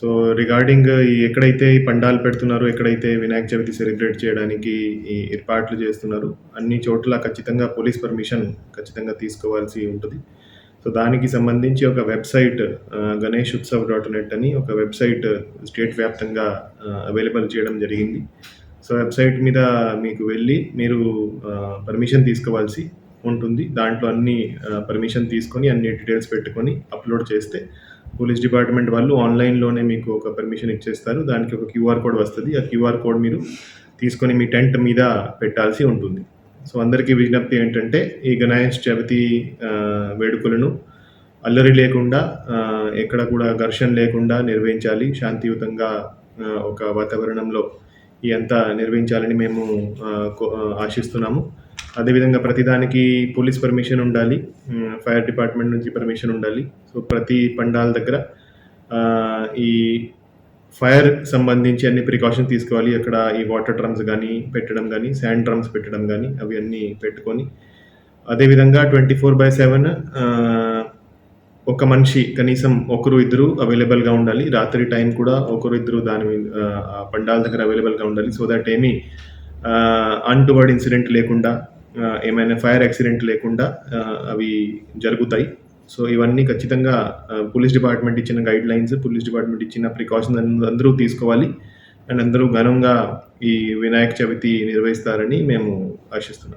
So regarding uh, ఈ ఎక్కడైతే ఈ పండాలు పెడుతున్నారో ఎక్కడైతే వినాయక చవితి సెలబ్రేట్ చేయడానికి ఈ ఏర్పాట్లు చేస్తున్నారు అన్ని చోట్ల ఖచ్చితంగా పోలీస్ పర్మిషన్ ఖచ్చితంగా తీసుకోవాల్సి ఉంటుంది. సో దానికి సంబంధించి ఒక website Ganesh Utsav dot net అని ఒక వెబ్సైట్ స్టేట్ uh, వ్యాప్తంగా uh, అవైలబుల్ చేయడం జరిగింది. సో వెబ్సైట్ మీద మీకు వెళ్ళి మీరు పర్మిషన్ తీసుకోవాల్సి ఉంటుంది. దాంట్లో అన్ని పర్మిషన్ తీసుకొని అన్ని డీటెయిల్స్ పెట్టుకొని అప్లోడ్ చేస్తే పోలీస్ డిపార్ట్మెంట్ వాళ్ళు ఆన్లైన్లోనే మీకు ఒక పర్మిషన్ ఇచ్చేస్తారు. దానికి ఒక క్యూఆర్ కోడ్ వస్తుంది. ఆ క్యూఆర్ కోడ్ మీరు తీసుకొని మీ టెంట్ మీద పెట్టాల్సి ఉంటుంది. సో అందరికీ విజ్ఞప్తి ఏంటంటే ఈ గణేష్ చవితి వేడుకలను అల్లరి లేకుండా ఎక్కడ కూడా ఘర్షణ లేకుండా నిర్వహించాలి. శాంతియుతంగా ఒక వాతావరణంలో ఈ అంతా నిర్వహించాలని మేము కో- ఆశిస్తున్నాము. అదేవిధంగా ప్రతిదానికి పోలీస్ పర్మిషన్ ఉండాలి ఫైర్ డిపార్ట్మెంట్ నుంచి పర్మిషన్ ఉండాలి. సో ప్రతి పండాల దగ్గర ఈ ఫైర్ సంబంధించి అన్ని ప్రికాషన్ తీసుకోవాలి. అక్కడ ఈ వాటర్ డ్రమ్స్ కానీ పెట్టడం కానీ శాండ్ డ్రమ్స్ పెట్టడం కానీ అవి అన్నీ పెట్టుకొని. అదేవిధంగా ట్వంటీ ఫోర్ బై సెవెన్ ఒక మనిషి కనీసం ఒకరు ఇద్దరు అవైలబుల్గా ఉండాలి. రాత్రి టైం కూడా ఒకరు ఇద్దరు దాని పండాల దగ్గర అవైలబుల్గా ఉండాలి. సో దట్ ఏమీ అన్టువర్డ్ ఇన్సిడెంట్ లేకుండా ఏమైనా ఫైర్ యాక్సిడెంట్ లేకుండా అవి జరుగుతాయి. సో ఇవన్నీ ఖచ్చితంగా పోలీస్ డిపార్ట్మెంట్ ఇచ్చిన గైడ్ లైన్స్ పోలీస్ డిపార్ట్మెంట్ ఇచ్చిన ప్రికాషన్స్ అందరూ తీసుకోవాలి. అండ్ అందరూ ఘనంగా ఈ వినాయక చవితి నిర్వహిస్తారని మేము ఆశిస్తున్నాం.